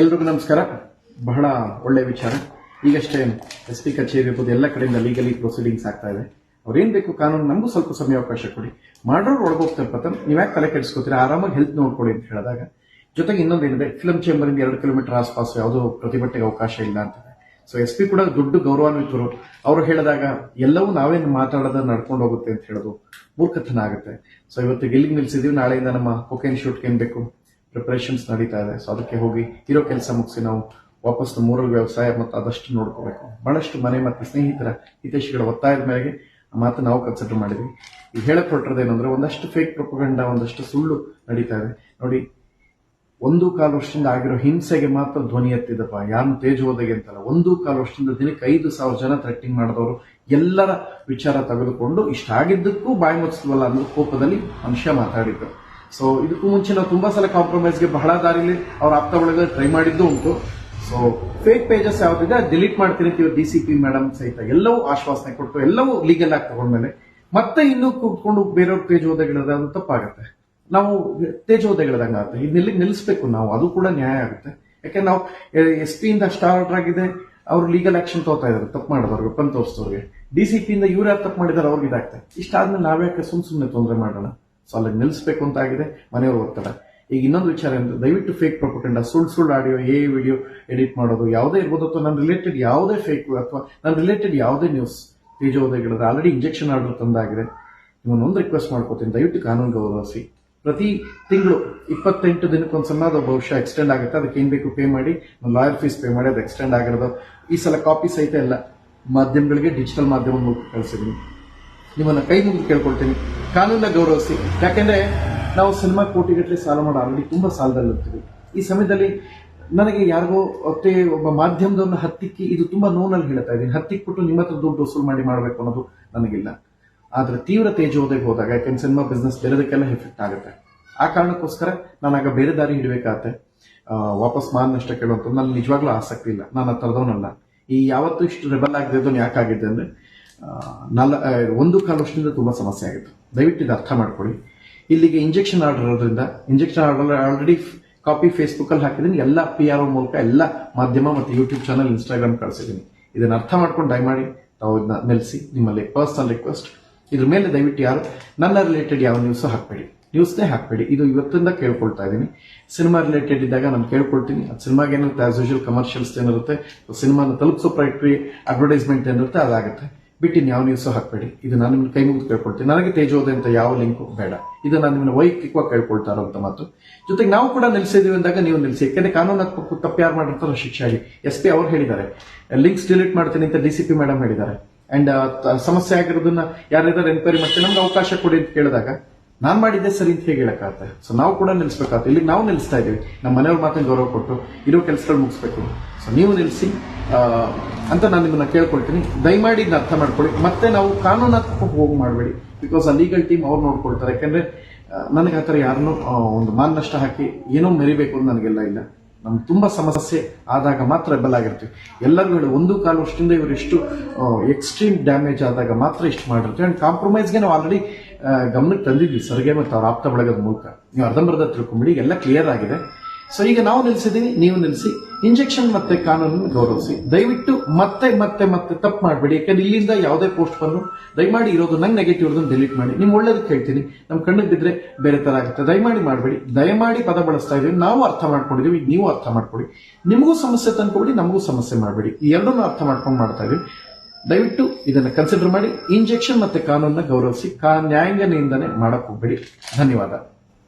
ಎಲ್ರಿಗೂ ನಮಸ್ಕಾರ. ಬಹಳ ಒಳ್ಳೆ ವಿಚಾರ. ಈಗಷ್ಟೇ ಎಸ್ ಪಿ ಕಚೇರಿ ಇರ್ಬೋದು, ಎಲ್ಲ ಕಡೆಯಿಂದ ಲೀಗಲಿ ಪ್ರೊಸೀಡಿಂಗ್ಸ್ ಆಗ್ತಾ ಇದೆ. ಅವ್ರೇನ್ ಬೇಕು ಕಾನೂನು, ನಮಗೂ ಸ್ವಲ್ಪ ಸಮಯ ಅವಕಾಶ ಕೊಡಿ. ಮಾಡೋರು ಒಳಗೋಗ್ತಾರೆ ಪತನ್ ನೀವ್ಯಾಕೆ ತಲೆ ಕೆಡಿಸ್ಕೋತೀರಾ? ಆರಾಮಾಗಿ ಹೆಲ್ತ್ ನೋಡ್ಕೊಳ್ಳಿ ಅಂತ ಹೇಳಿದಾಗ, ಜೊತೆಗೆ ಇನ್ನೊಂದೇನಿದೆ ಫಿಲಂ ಚೇಂಬರಿಂದ ಎರಡು ಕಿಲೋಮೀಟರ್ ಆಸ್ಪಾಸ್ ಯಾವುದೋ ಪ್ರತಿಭಟನೆಗೆ ಅವಕಾಶ ಇಲ್ಲ ಅಂತ ಸೊ ಎಸ್ ಪಿ ಕೂಡ ದೊಡ್ಡ ಗೌರವಾನ್ವಿತರು. ಅವರು ಹೇಳಿದಾಗ, ಎಲ್ಲವೂ ನಾವೇನು ಮಾತಾಡೋದ ನಡ್ಕೊಂಡು ಹೋಗುತ್ತೆ ಅಂತ ಹೇಳೋದು ಮೂರ್ಖತನ ಆಗುತ್ತೆ. ಸೊ ಇವತ್ತು ಗೆಲ್ಲಿಗೆ ನಿಲ್ಸಿದೀವಿ, ನಾಳೆಯಿಂದ ನಮ್ಮ ಕೊಕೇನ್ ಶೂಟ್ಗೆ ಏನ್ ಬೇಕು? ಪ್ರಿಪರೇಷನ್ಸ್ ನಡೀತಾ ಇದೆ ಸೊ ಅದಕ್ಕೆ ಹೋಗಿ ಇರೋ ಕೆಲಸ ಮುಗಿಸಿ ನಾವು ವಾಪಸ್ ಮೂರು ವ್ಯವಸಾಯ ಮತ್ತು ಅದಷ್ಟು ನೋಡ್ಕೋಬೇಕು. ಬಹಳಷ್ಟು ಮನೆ ಮತ್ತು ಸ್ನೇಹಿತರ ಹಿತೈಷಿಗಳ ಒತ್ತಾಯದ ಮೇರೆಗೆ ಮಾತು ನಾವು ಕನ್ಸಿಡರ್ ಮಾಡಿದ್ವಿ. ಈಗ ಹೊರಟಿರೋದೇನಂದ್ರೆ ಒಂದಷ್ಟು ಫೇಕ್ ಪ್ರೊಪಗಂಡ ಒಂದಷ್ಟು ಸುಳ್ಳು ನಡೀತಾ ಇದೆ. ನೋಡಿ, ಒಂದು ಕಾಲು ವರ್ಷದಿಂದ ಆಗಿರೋ ಹಿಂಸೆಗೆ ಮಾತ್ರ ಧ್ವನಿ ಎತ್ತಿದಪ್ಪ. ಯಾರು ಹೋದಾಗೆ ಅಂತಲ್ಲ, ಒಂದು ಕಾಲು ವರ್ಷದಿಂದ ದಿನಕ್ಕೆ ಐದು ಸಾವಿರ ಜನ ಥ್ರೆಟ್ಟಿಂಗ್ ಮಾಡಿದವರು. ಎಲ್ಲರ ವಿಚಾರ ತೆಗೆದುಕೊಂಡು ಇಷ್ಟ ಆಗಿದ್ದಕ್ಕೂ ಬಾಯಿ ಮುಚ್ಚಿಸಲ್ವಲ್ಲ ಅನ್ನೋ ಕೋಪದಲ್ಲಿ ಮನುಷ್ಯ ಮಾತಾಡಿದ್ರು. ಸೊ ಇದಕ್ಕೂ ಮುಂಚೆ ನಾವು ತುಂಬಾ ಸಲ ಕಾಂಪ್ರಮೈಸ್ಗೆ ಬಹಳ ದಾರಿಲಿ ಅವ್ರ ಆಪ್ತ ಒಳಗೆ ಟ್ರೈ ಮಾಡಿದ್ದು ಉಂಟು. ಸೊ ಫೇಕ್ ಪೇಜಸ್ ಯಾವ್ದಿದೆ ಡಿಲೀಟ್ ಮಾಡ್ತೀನಿ ಅಂತ ಡಿ ಸಿ ಪಿ ಮೇಡಮ್ ಸಹಿತ. ಎಲ್ಲವೂ ಆಶ್ವಾಸನೆ ಕೊಟ್ಟು, ಎಲ್ಲವೂ ಲೀಗಲ್ ಆಗಿ ತಗೊಂಡ್ಮೇಲೆ ಮತ್ತೆ ಇನ್ನೂ ಕೂತ್ಕೊಂಡು ಬೇರೆಯವ್ರ ಪೇಜ್ ಓದಗಳಿದ್ರೆ ಅದು ತಪ್ಪಾಗುತ್ತೆ. ನಾವು ತೇಜೋದಯಗಳದಂಗ ಆಗುತ್ತೆ. ಇಲ್ಲಿ ನಿಲ್ಲಿಸಬೇಕು ನಾವು. ಅದು ಕೂಡ ನ್ಯಾಯ ಆಗುತ್ತೆ. ಯಾಕೆ ನಾವು ಎಸ್ ಇಂದ ಸ್ಟಾರ್ ಆರ್ಡರ್ ಆಗಿದೆ, ಅವರು ಲೀಗಲ್ ಆಕ್ಷನ್ ತಗೋತಾ ಇದಾರೆ ತಪ್ಪು ಮಾಡಿದವ್ರಿಗೆ ಪನ್ ತೋರಿಸ್ತವ್ರಿಗೆ ಡಿ ಸಿ ಪಿ ಇಂದ ಇವ್ರು ಯಾರು ತಪ್ಪು ಮಾಡಿದಾರೆ, ಅವ್ರಿಗೆ ಇದಾಗ್ತದೆ. ಇಷ್ಟಾದ್ಮೇಲೆ ನಾವ್ಯಾಕೆ ಸುಮ್ ಸುಮ್ಮನೆ ತೊಂದರೆ ಮಾಡೋಣ? ಸೊ ಅಲ್ಲಿ ನಿಲ್ಲಿಸಬೇಕು ಅಂತ ಆಗಿದೆ ಮನೆಯವರು ಹೋಗ್ತಾರೆ ಈಗ ಇನ್ನೊಂದು ವಿಚಾರ ಏನಂದ್ರೆ ದಯವಿಟ್ಟು ಫೇಕ್ ಪ್ರಪೋಟೆಂಡ ಸುಳ್ಳು ಸುಳ್ಳು ಆಡಿಯೋ ಏ ವಿಡಿಯೋ ಎಡಿಟ್ ಮಾಡೋದು, ಯಾವುದೇ ಇರ್ಬೋದು, ಅಥವಾ ನನ್ನ ರಿಲೇಟೆಡ್ ಯಾವುದೇ ಫೇಕ್ ಅಥವಾ ನನ್ನ ರಿಲೇಟೆಡ್ ಯಾವುದೇ ನ್ಯೂಸ್ ತೇಜೋದಯಗಳಿದ್ರೆ ಆಲ್ರೆಡಿ ಇಂಜೆಕ್ಷನ್ ಆರ್ಡರ್ ತಂದಾಗಿದೆ. ನಿಮ್ಮನ್ನೊಂದು ರಿಕ್ವೆಸ್ಟ್ ಮಾಡ್ಕೋತೀನಿ, ದಯವಿಟ್ಟು ಕಾನೂನು ಗೌರವಿಸಿ. ಪ್ರತಿ ತಿಂಗಳು ಇಪ್ಪತ್ತೆಂಟು ದಿನಕ್ಕೊಂದ್ಸಲ ಅದು ಬಹುಶಃ ಎಕ್ಸ್ಟೆಂಡ್ ಆಗುತ್ತೆ, ಅದಕ್ಕೆ ಏನು ಬೇಕು ಪೇ ಮಾಡಿ ಲಾಯರ್ ಫೀಸ್ ಪೇ ಮಾಡಿ, ಅದು ಎಕ್ಸ್ಟೆಂಡ್ ಆಗಿರೋದು. ಈ ಸಲ ಕಾಪಿ ಸಹಿತ ಎಲ್ಲ ಮಾಧ್ಯಮಗಳಿಗೆ ಡಿಜಿಟಲ್ ಮಾಧ್ಯಮ ಮೂಲಕ ಕಳಿಸಿದ್ದೀನಿ. ನಿಮ್ಮನ್ನ ಕೈ ಮುಗಿದು ಕೇಳ್ಕೊಳ್ತೀನಿ. ಕಾನೂನ ಗೌರವಿಸಿ ಯಾಕೆಂದ್ರೆ ನಾವು ಸಿನಿಮಾ ಕೋಟಿಗಟ್ಟಲೆ ಸಾಲ ಮಾಡೋ ಆಲ್ರೆಡಿ ತುಂಬಾ ಸಾಲದಲ್ಲಿರ್ತೀವಿ ಈ ಸಮಯದಲ್ಲಿ ನನಗೆ ಯಾರಿಗೋ ಒತ್ತೆ ಒಬ್ಬ ಮಾಧ್ಯಮದವನ್ನ ಹತ್ತಿಕ್ಕಿ ಇದು ತುಂಬಾ ನೋನಲ್ಲಿ ಹೇಳ್ತಾ ಇದ್ದೀನಿ. ಹತ್ತಿಕ್ಬಿಟ್ಟು ನಿಮ್ಮ ಹತ್ರ ದುಡ್ಡು ವಸೂಲು ಮಾಡಿ ಮಾಡಬೇಕು ಅನ್ನೋದು ನನಗಿಲ್ಲ. ಆದ್ರೆ ತೀವ್ರ ತೇಜೋದೆ ಹೋದಾಗ, ಯಾಕೆಂದ್ರೆ ಸಿನಿಮಾ ಬಿಸ್ನೆಸ್ ಬೇರೆದಕ್ಕೆಲ್ಲ ಎಫೆಕ್ಟ್ ಆಗುತ್ತೆ. ಆ ಕಾರಣಕ್ಕೋಸ್ಕರ ನಾನಾಗ ಬೇರೆ ದಾರಿ ಹಿಡಬೇಕಾಗತ್ತೆ. ವಾಪಸ್ ಮಾನ್ ನಷ್ಟ ಕೇಳುವಂತ ನನ್ನ ನಿಜವಾಗ್ಲೂ ಆಸಕ್ತಿ ಇಲ್ಲ. ನಾನು ಆ ಥರದವನಲ್ಲ ಈ ಯಾವತ್ತೂ ಇಷ್ಟು ರೆಬಲ್ ಆಗದೆ ಯಾಕಾಗಿದೆ ಅಂದ್ರೆ ನಲ ಆ, ಒಂದು ಕಾಲು ವರ್ಷದಿಂದ ತುಂಬ ಸಮಸ್ಯೆ ಆಗಿತ್ತು. ದಯವಿಟ್ಟು ಇದು ಅರ್ಥ ಮಾಡ್ಕೊಳ್ಳಿ. ಇಲ್ಲಿಗೆ ಇಂಜೆಕ್ಷನ್ ಆರ್ಡರ್ ಇರೋದ್ರಿಂದ ಇಂಜೆಕ್ಷನ್ ಆರ್ಡರ್ ಆಲ್ರೆಡಿ ಕಾಪಿ ಫೇಸ್ಬುಕ್ಕಲ್ಲಿ ಹಾಕಿದ್ದೀನಿ. ಎಲ್ಲ ಪಿ ಆರ್ ಮೂಲಕ ಎಲ್ಲ ಮಾಧ್ಯಮ ಮತ್ತು ಯೂಟ್ಯೂಬ್ ಚಾನಲ್ ಇನ್ಸ್ಟಾಗ್ರಾಮ್ ಕಳಿಸಿದ್ದೀನಿ. ಇದನ್ನು ಅರ್ಥ ಮಾಡ್ಕೊಂಡು ದಯಮಾಡಿ ತಾವು ಇದನ್ನ ನೆಲೆಸಿ ನಿಮ್ಮಲ್ಲಿ ಪರ್ಸನಲ್ ರಿಕ್ವೆಸ್ಟ್ ಇದ್ರ ಮೇಲೆ ದಯವಿಟ್ಟು ಯಾರು ನನ್ನ ರಿಲೇಟೆಡ್ ಯಾವ ನ್ಯೂಸು ಹಾಕಬೇಡಿ. ನ್ಯೂಸ್ನೇ ಹಾಕಬೇಡಿ. ಇದು ಇವತ್ತಿಂದ ಕೇಳ್ಕೊಳ್ತಾ ಇದ್ದೀನಿ. ಸಿನಿಮಾ ರಿಲೇಟೆಡ್ ಇದ್ದಾಗ ನಾನು ಕೇಳ್ಕೊಳ್ತೀನಿ. ಅದು ಸಿನಿಮಾಗೆ ಏನಿರುತ್ತೆ ಆಸ್ ಯೂಶಲ್ ಕಮರ್ಷಿಯಲ್ಸ್ ಏನಿರುತ್ತೆ ಸಿನಿಮಾನ ತಲುಪಿಸೋ ಪ್ರೈಟ್ರಿ ಅಡ್ವರ್ಟೈಸ್ಮೆಂಟ್ ಏನಿರುತ್ತೆ ಅದಾಗುತ್ತೆ. ಬಿಟ್ಟಿನ್ ಯಾವ ನ್ಯೂಸ್ ಹಾಕಬೇಡಿ. ಇದು ನಾನು ನಿಮ್ಮ ಕೈ ಮುಗಿದು ಕೇಳ್ಕೊಳ್ತೀನಿ. ನನಗೆ ತೇಜೋದಯ ಅಂತ ಯಾವ ಲಿಂಕು ಬೇಡ. ಇದು ನಾನು ನಿಮ್ಮನ್ನ ವೈಯಕ್ತಿಕವಾಗಿ ಕೇಳ್ಕೊಳ್ತಾ ಇರೋಂಥ ಮಾತು. ಜೊತೆಗೆ ನಾವು ಕೂಡ ನಿಲ್ಸಿದ್ದೀವಿ ಅಂದಾಗ ನೀವು ನಿಲ್ಲಿಸಿ ಯಾಕೆಂದ್ರೆ ಕಾನೂನಾತ್ಮಕ ತಪ್ಪು ಯಾರು ಮಾಡಿರ್ತಾರೋ ಶಿಕ್ಷೆ ಆಗಿ ಎಸ್ ಪಿ ಅವರು ಹೇಳಿದ್ದಾರೆ. ಲಿಂಕ್ಸ್ ಡಿಲೀಟ್ ಮಾಡ್ತೀನಿ ಅಂತ ಡಿ ಸಿ ಪಿ ಮೇಡಮ್ ಹೇಳಿದ್ದಾರೆ. ಅಂಡ್ ಸಮಸ್ಯೆ ಆಗಿರೋದನ್ನ ಯಾರಿದ್ದಾರೆ ಎನ್ಕ್ವೈರಿ ಮಾಡ್ತೀನಿ. ನಮ್ಗೆ ಅವಕಾಶ ಕೊಡಿ ಅಂತ ಕೇಳಿದಾಗ ನಾನು ಮಾಡಿದ್ದೆ ಸರಿ ಅಂತ ಹೇಗೆ ಹೇಳೋಕ್ಕಾಗತ್ತೆ? ಸೊ ನಾವು ಕೂಡ ನಿಲ್ಲಿಸ್ಬೇಕಾಗುತ್ತೆ ಇಲ್ಲಿ ನಾವು ನಿಲ್ಲಿಸ್ತಾ ಇದ್ದೀವಿ. ನಮ್ಮ ಮನೆಯವ್ರ ಮಾತನ್ನು ಗೌರವ ಕೊಟ್ಟು ಇರೋ ಕೆಲಸಗಳು ಮುಗಿಸ್ಬೇಕು. ಸೊ ನೀವು ನಿಲ್ಲಿಸಿ ಅಂತ ನಾನು ನಿಮ್ಮನ್ನ ಕೇಳ್ಕೊಳ್ತೀನಿ. ದಯಮಾಡಿ ಇದನ್ನ ಅರ್ಥ ಮಾಡ್ಕೊಳ್ಳಿ. ಮತ್ತೆ ನಾವು ಕಾನೂನಾತ್ಮಕ ಹೋಗಿ ಮಾಡಬೇಡಿ. ಬಿಕಾಸ್ ಆ ಲೀಗಲ್ ಟೀಮ್ ಅವ್ರು ನೋಡ್ಕೊಳ್ತಾರೆ. ಯಾಕಂದ್ರೆ ನನಗೆ ಆ ಥರ ಯಾರನ್ನೂ ಒಂದು ಮಾನ್ ನಷ್ಟ ಹಾಕಿ ಏನೋ ಮೆರಿಬೇಕು ಅಂತ ನನಗೆಲ್ಲ ಇಲ್ಲ. ನಮ್ಗೆ ತುಂಬ ಸಮಸ್ಯೆ ಆದಾಗ ಮಾತ್ರ ಬೆಲ್ಲ ಆಗಿರ್ತೀವಿ. ಎಲ್ಲರಿಗೂ ಹೇಳಿ, ಒಂದು ಕಾಲು ವರ್ಷದಿಂದ ಇವರು ಇಷ್ಟು ಎಕ್ಸ್ಟ್ರೀಮ್ ಡ್ಯಾಮೇಜ್ ಆದಾಗ ಮಾತ್ರ ಇಷ್ಟು ಮಾಡಿರ್ತೀವಿ. ಆ್ಯಂಡ್ ಕಾಂಪ್ರಮೈಸ್ಗೆ ನಾವು ಆಲ್ರೆಡಿ ಗಮನಕ್ಕೆ ತಂದಿದ್ವಿ. ಸರ್ಗೆ ಮತ್ತು ಅವ್ರ ಆಪ್ತ ಬಳಗದ ಮೂಲಕ. ನೀವು ಅರ್ಧಂಬರ್ಧ ತಿಳ್ಕೊಂಬಿಡಿ ಎಲ್ಲ ಕ್ಲಿಯರ್ ಆಗಿದೆ. ಸೊ ಈಗ ನಾವು ನಿಲ್ಲಿಸಿದ್ದೀನಿ ನೀವು ನಿಲ್ಲಿಸಿ ಇಂಜೆಕ್ಷನ್ ಮತ್ತೆ ಕಾನೂನನ್ನು ಗೌರವಿಸಿ. ದಯವಿಟ್ಟು ಮತ್ತೆ ಮತ್ತೆ ಮತ್ತೆ ತಪ್ಪು ಮಾಡಬೇಡಿ. ಯಾಕಂದ್ರೆ ಇಲ್ಲಿಂದ ಯಾವುದೇ ಪೋಸ್ಟ್ ಬಂದು ದಯಮಾಡಿ ಇರೋದು ನಂಗೆ ನೆಗೆಟಿವ್ ಇರೋದನ್ನು ಡಿಲೀಟ್ ಮಾಡಿ. ನಿಮ್ ಒಳ್ಳೇದಕ್ಕೆ ಹೇಳ್ತೀನಿ. ನಮ್ಮ ಕಣ್ಣಿಗೆ ಬಿದ್ದರೆ ಬೇರೆ ತರ ಆಗುತ್ತೆ. ದಯಮಾಡಿ ಮಾಡಬೇಡಿ. ದಯಮಾಡಿ ಪದ ಬಳಸ್ತಾ ಇದ್ದೀವಿ ನಾವು ಅರ್ಥ ಮಾಡ್ಕೊಂಡಿದ್ದೀವಿ ನೀವು ಅರ್ಥ ಮಾಡ್ಕೊಳ್ಳಿ. ನಿಮಗೂ ಸಮಸ್ಯೆ ತಂದ್ಕೊಡಿ ನಮಗೂ ಸಮಸ್ಯೆ ಮಾಡಬೇಡಿ. ಈ ಎರಡನ್ನೂ ಅರ್ಥ ಮಾಡ್ಕೊಂಡು ಮಾಡ್ತಾ ಇದೀವಿ ದಯವಿಟ್ಟು ಇದನ್ನು ಕನ್ಸಿಡರ್ ಮಾಡಿ. ಇಂಜೆಕ್ಷನ್ ಮತ್ತೆ ಕಾನೂನನ್ನ ಗೌರವಿಸಿ. ಕಾ ನ್ಯಾಯಾಂಗ ನಿಂದನೆ ಮಾಡಕ್ ಹೋಗ್ಬೇಡಿ. ಧನ್ಯವಾದ.